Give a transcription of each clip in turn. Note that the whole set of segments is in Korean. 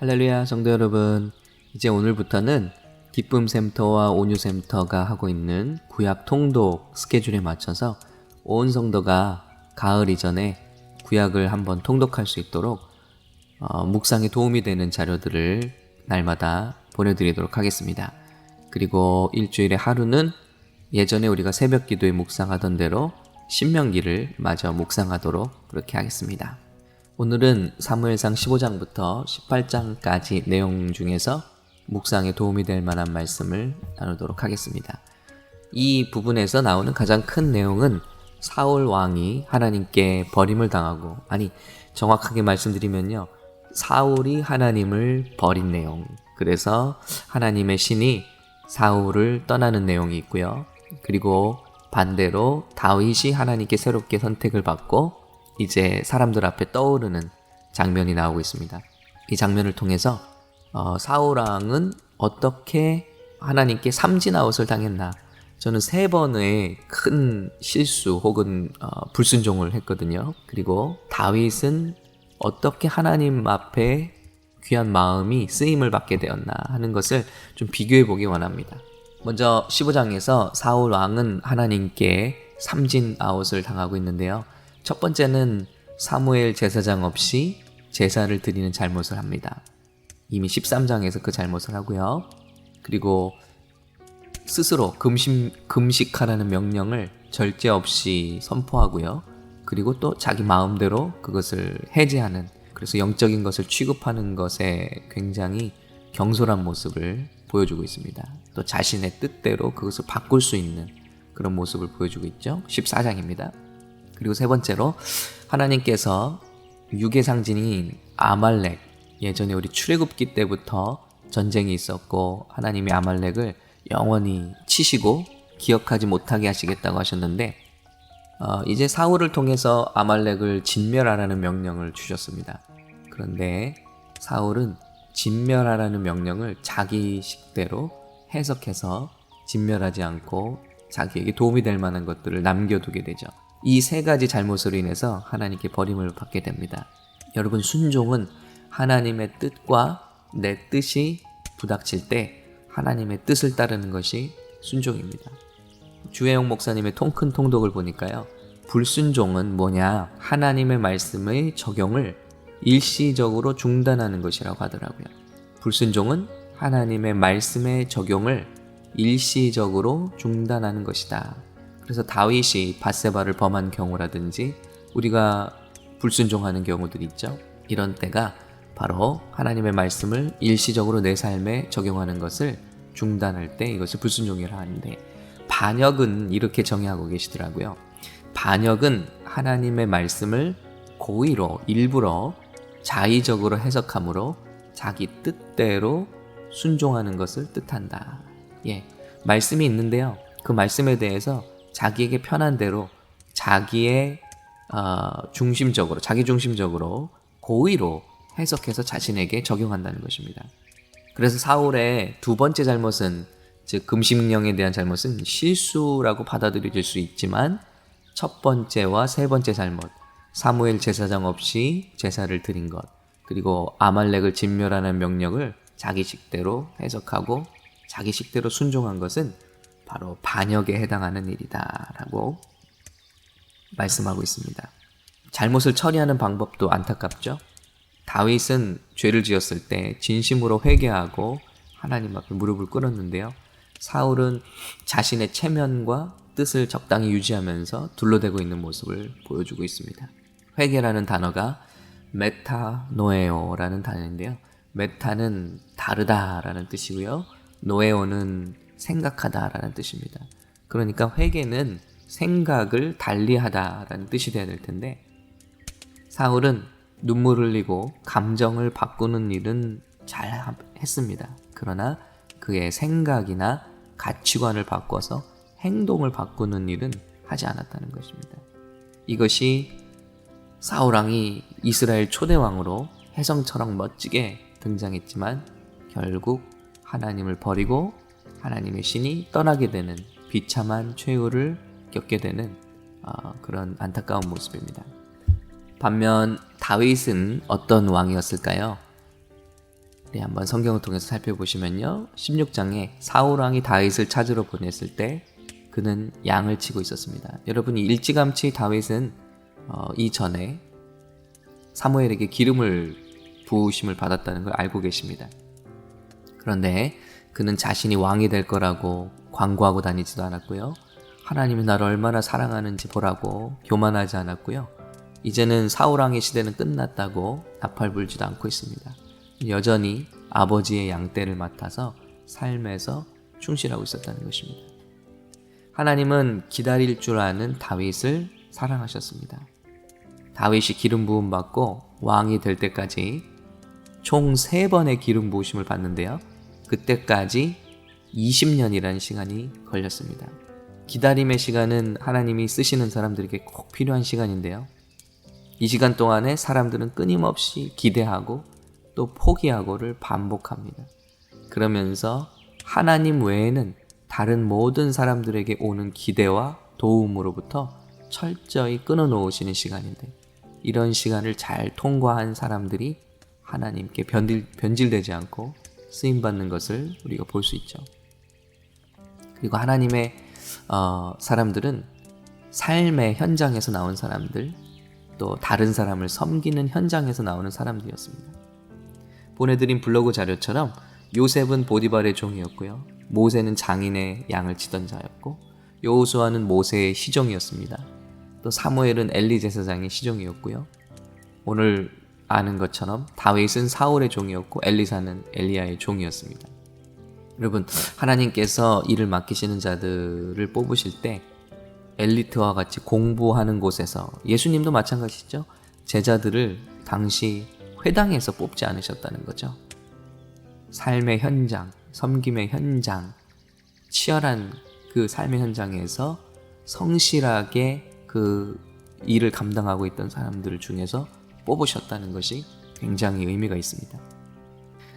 할렐루야 성도 여러분 이제 오늘부터는 기쁨센터와 온유센터가 하고 있는 구약 통독 스케줄에 맞춰서 온 성도가 가을 이전에 구약을 한번 통독할 수 있도록 어, 묵상에 도움이 되는 자료들을 날마다 보내드리도록 하겠습니다. 그리고 일주일에 하루는 예전에 우리가 새벽 기도에 묵상하던 대로 신명기를 마저 묵상하도록 그렇게 하겠습니다. 오늘은 사무엘상 15장부터 18장까지 내용 중에서 묵상에 도움이 될 만한 말씀을 나누도록 하겠습니다. 이 부분에서 나오는 가장 큰 내용은 사울 왕이 하나님께 버림을 당하고 아니 정확하게 말씀드리면요. 사울이 하나님을 버린 내용. 그래서 하나님의 신이 사울을 떠나는 내용이 있고요. 그리고 반대로 다윗이 하나님께 새롭게 선택을 받고 이제 사람들 앞에 떠오르는 장면이 나오고 있습니다. 이 장면을 통해서 어, 사울왕은 어떻게 하나님께 삼진아웃을 당했나? 저는 세 번의 큰 실수 혹은 어, 불순종을 했거든요. 그리고 다윗은 어떻게 하나님 앞에 귀한 마음이 쓰임을 받게 되었나 하는 것을 좀 비교해 보기 원합니다. 먼저 15장에서 사울 왕은 하나님께 삼진 아웃을 당하고 있는데요. 첫 번째는 사무엘 제사장 없이 제사를 드리는 잘못을 합니다. 이미 13장에서 그 잘못을 하고요. 그리고 스스로 금식, 금식하라는 명령을 절제 없이 선포하고요. 그리고 또 자기 마음대로 그것을 해제하는 그래서 영적인 것을 취급하는 것에 굉장히 경솔한 모습을 보여주고 있습니다. 또 자신의 뜻대로 그것을 바꿀 수 있는 그런 모습을 보여주고 있죠. 14장입니다. 그리고 세 번째로 하나님께서 육의 상징인 아말렉 예전에 우리 출애굽기 때부터 전쟁이 있었고 하나님이 아말렉을 영원히 치시고 기억하지 못하게 하시겠다고 하셨는데 어, 이제 사울을 통해서 아말렉을 진멸하라는 명령을 주셨습니다. 그런데 사울은 진멸하라는 명령을 자기 식대로 해석해서 진멸하지 않고 자기에게 도움이 될 만한 것들을 남겨두게 되죠. 이 세 가지 잘못으로 인해서 하나님께 버림을 받게 됩니다. 여러분 순종은 하나님의 뜻과 내 뜻이 부닥칠 때 하나님의 뜻을 따르는 것이 순종입니다. 주혜영 목사님의 통큰 통독을 보니까요. 불순종은 뭐냐? 하나님의 말씀의 적용을 일시적으로 중단하는 것이라고 하더라고요. 불순종은 하나님의 말씀의 적용을 일시적으로 중단하는 것이다. 그래서 다윗이 바세바를 범한 경우라든지 우리가 불순종하는 경우들 있죠. 이런 때가 바로 하나님의 말씀을 일시적으로 내 삶에 적용하는 것을 중단할 때 이것을 불순종이라 하는데 반역은 이렇게 정의하고 계시더라고요. 반역은 하나님의 말씀을 고의로 일부러 자의적으로 해석함으로 자기 뜻대로 순종하는 것을 뜻한다. 예. 말씀이 있는데요. 그 말씀에 대해서 자기에게 편한 대로 자기의 어, 중심적으로 자기 중심적으로 고의로 해석해서 자신에게 적용한다는 것입니다. 그래서 사울의 두 번째 잘못은 즉 금식령에 대한 잘못은 실수라고 받아들여질 수 있지만 첫 번째와 세 번째 잘못 사무엘 제사장 없이 제사를 드린 것 그리고 아말렉을 진멸하는 명령을 자기 식대로 해석하고 자기 식대로 순종한 것은 바로 반역에 해당하는 일이다라고 말씀하고 있습니다. 잘못을 처리하는 방법도 안타깝죠. 다윗은 죄를 지었을 때 진심으로 회개하고 하나님 앞에 무릎을 꿇었는데요. 사울은 자신의 체면과 뜻을 적당히 유지하면서 둘러대고 있는 모습을 보여주고 있습니다. 회개라는 단어가 메타노에오라는 단어인데요. 메타는 다르다라는 뜻이고요. 노에오는 생각하다라는 뜻입니다. 그러니까 회개는 생각을 달리하다라는 뜻이 되어야 될 텐데 사울은 눈물 흘리고 감정을 바꾸는 일은 잘 했습니다. 그러나 그의 생각이나 가치관을 바꿔서 행동을 바꾸는 일은 하지 않았다는 것입니다. 이것이 사우랑이 이스라엘 초대왕으로 혜성처럼 멋지게 등장했지만 결국 하나님을 버리고 하나님의 신이 떠나게 되는 비참한 최후를 겪게 되는 어, 그런 안타까운 모습입니다. 반면 다윗은 어떤 왕이었을까요? 우리 한번 성경을 통해서 살펴보시면요. 16장에 사울 왕이 다윗을 찾으러 보냈을 때 그는 양을 치고 있었습니다. 여러분이 일찌감치 다윗은 어, 이전에 사무엘에게 기름을 부으심을 받았다는 걸 알고 계십니다. 그런데 그는 자신이 왕이 될 거라고 광고하고 다니지도 않았고요. 하나님이 나를 얼마나 사랑하는지 보라고 교만하지 않았고요. 이제는 사울왕의 시대는 끝났다고 나팔 불지도 않고 있습니다. 여전히 아버지의 양떼를 맡아서 삶에서 충실하고 있었다는 것입니다. 하나님은 기다릴 줄 아는 다윗을 사랑하셨습니다. 다윗이 기름 부음 받고 왕이 될 때까지 총세 번의 기름 부으심을 받는데요. 그때까지 20년이라는 시간이 걸렸습니다. 기다림의 시간은 하나님이 쓰시는 사람들에게 꼭 필요한 시간인데요. 이 시간 동안에 사람들은 끊임없이 기대하고 또 포기하고를 반복합니다. 그러면서 하나님 외에는 다른 모든 사람들에게 오는 기대와 도움으로부터 철저히 끊어놓으시는 시간인데 이런 시간을 잘 통과한 사람들이 하나님께 변질, 변질되지 않고 쓰임 받는 것을 우리가 볼 수 있죠. 그리고 하나님의 어, 사람들은 삶의 현장에서 나온 사람들, 또 다른 사람을 섬기는 현장에서 나오는 사람들이었습니다. 보내드린 블로그 자료처럼 요셉은 보디발의 종이었고요. 모세는 장인의 양을 치던 자였고 여호수아는 모세의 시종이었습니다. 또 사무엘은 엘리 제사장의 시종이었고요. 오늘 아는 것처럼 다윗은 사울의 종이었고 엘리사는 엘리야의 종이었습니다. 여러분 하나님께서 일을 맡기시는 자들을 뽑으실 때 엘리트와 같이 공부하는 곳에서 예수님도 마찬가지죠. 제자들을 당시 회당에서 뽑지 않으셨다는 거죠. 삶의 현장, 섬김의 현장, 치열한 그 삶의 현장에서 성실하게 그 일을 감당하고 있던 사람들 중에서 뽑으셨다는 것이 굉장히 의미가 있습니다.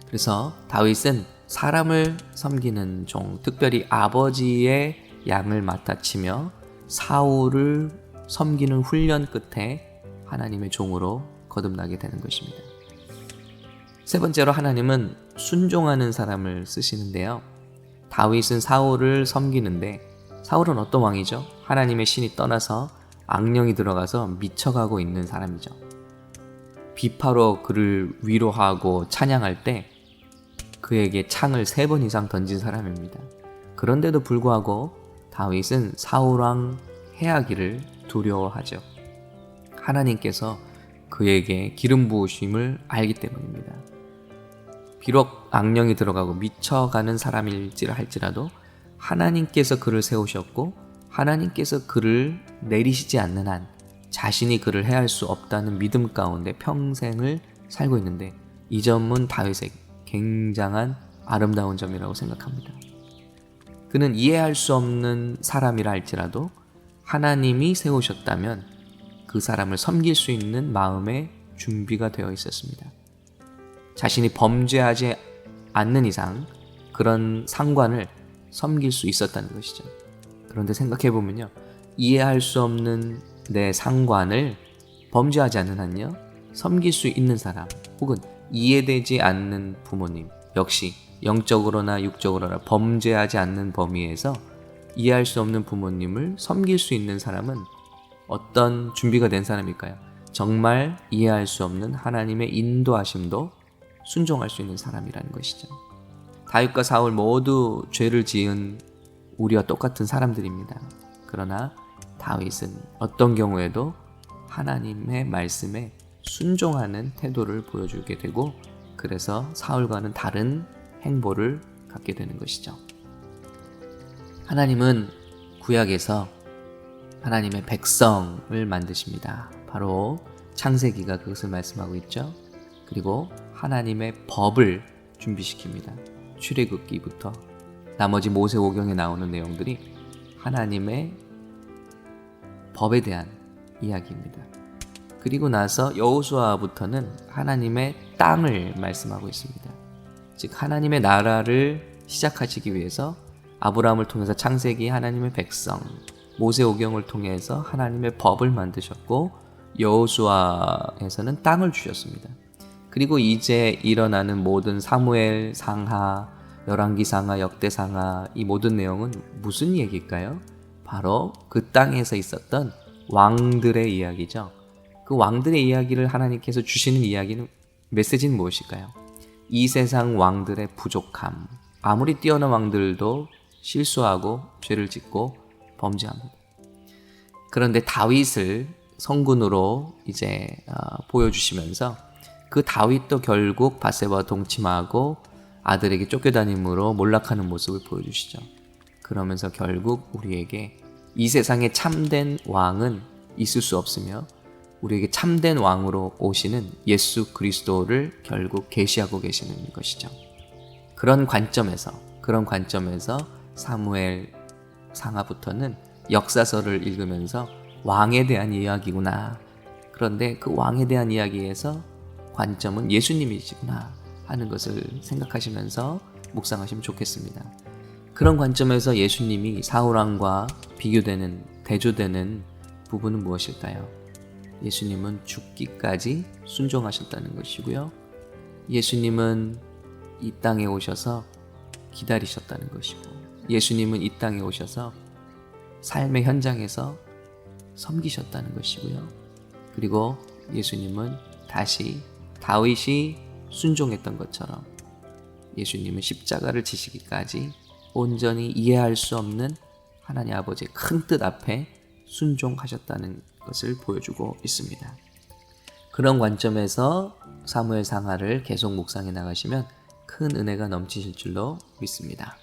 그래서 다윗은 사람을 섬기는 종, 특별히 아버지의 양을 맡아치며 사울을 섬기는 훈련 끝에 하나님의 종으로 거듭나게 되는 것입니다. 세 번째로 하나님은 순종하는 사람을 쓰시는데요. 다윗은 사울을 섬기는데 사울은 어떤 왕이죠? 하나님의 신이 떠나서 악령이 들어가서 미쳐가고 있는 사람이죠. 비파로 그를 위로하고 찬양할 때 그에게 창을 세 번 이상 던진 사람입니다. 그런데도 불구하고 다윗은 사울왕 해하기를 두려워하죠. 하나님께서 그에게 기름 부으심을 알기 때문입니다. 비록 악령이 들어가고 미쳐가는 사람일지라 할지라도 하나님께서 그를 세우셨고 하나님께서 그를 내리시지 않는 한 자신이 그를 해할 수 없다는 믿음 가운데 평생을 살고 있는데 이 점은 다윗의 굉장한 아름다운 점이라고 생각합니다. 그는 이해할 수 없는 사람이라 할지라도 하나님이 세우셨다면 그 사람을 섬길 수 있는 마음의 준비가 되어 있었습니다. 자신이 범죄하지 않는 이상 그런 상관을 섬길 수 있었다는 것이죠. 그런데 생각해 보면요. 이해할 수 없는 내 상관을 범죄하지 않는 한요. 섬길 수 있는 사람 혹은 이해되지 않는 부모님 역시 영적으로나 육적으로나 범죄하지 않는 범위에서 이해할 수 없는 부모님을 섬길 수 있는 사람은 어떤 준비가 된 사람일까요? 정말 이해할 수 없는 하나님의 인도하심도 순종할 수 있는 사람이라는 것이죠. 다윗과 사울 모두 죄를 지은 우리와 똑같은 사람들입니다. 그러나 다윗은 어떤 경우에도 하나님의 말씀에 순종하는 태도를 보여주게 되고 그래서 사울과는 다른 행보를 갖게 되는 것이죠. 하나님은 구약에서 하나님의 백성을 만드십니다. 바로 창세기가 그것을 말씀하고 있죠. 그리고 하나님의 법을 준비시킵니다. 출애굽기부터 나머지 모세오경에 나오는 내용들이 하나님의 법에 대한 이야기입니다. 그리고 나서 여호수아부터는 하나님의 땅을 말씀하고 있습니다. 즉 하나님의 나라를 시작하시기 위해서 아브라함을 통해서 창세기 하나님의 백성, 모세오경을 통해서 하나님의 법을 만드셨고 여호수아에서는 땅을 주셨습니다. 그리고 이제 일어나는 모든 사무엘 상하, 열왕기 상하, 역대 상하 이 모든 내용은 무슨 얘기일까요? 바로 그 땅에서 있었던 왕들의 이야기죠. 그 왕들의 이야기를 하나님께서 주시는 이야기는 메시지는 무엇일까요? 이 세상 왕들의 부족함. 아무리 뛰어난 왕들도 실수하고 죄를 짓고 범죄합니다. 그런데 다윗을 성군으로 이제 어, 보여주시면서 그 다윗도 결국 바세바와 동침하고 아들에게 쫓겨다님으로 몰락하는 모습을 보여주시죠. 그러면서 결국 우리에게 이 세상에 참된 왕은 있을 수 없으며 우리에게 참된 왕으로 오시는 예수 그리스도를 결국 계시하고 계시는 것이죠. 그런 관점에서 그런 관점에서 사무엘 상하부터는 역사서를 읽으면서 왕에 대한 이야기구나. 그런데 그 왕에 대한 이야기에서 관점은 예수님이시구나 하는 것을 생각하시면서 묵상하시면 좋겠습니다. 그런 관점에서 예수님이 사울왕과 비교되는 대조되는 부분은 무엇일까요? 예수님은 죽기까지 순종하셨다는 것이고요. 예수님은 이 땅에 오셔서 기다리셨다는 것이고, 예수님은 이 땅에 오셔서 삶의 현장에서 섬기셨다는 것이고요. 그리고 예수님은 다시 다윗이 순종했던 것처럼 예수님은 십자가를 지시기까지 온전히 이해할 수 없는 하나님 아버지의 큰 뜻 앞에 순종하셨다는 것을 보여주고 있습니다. 그런 관점에서 사무엘 상하를 계속 묵상해 나가시면 큰 은혜가 넘치실 줄로 믿습니다.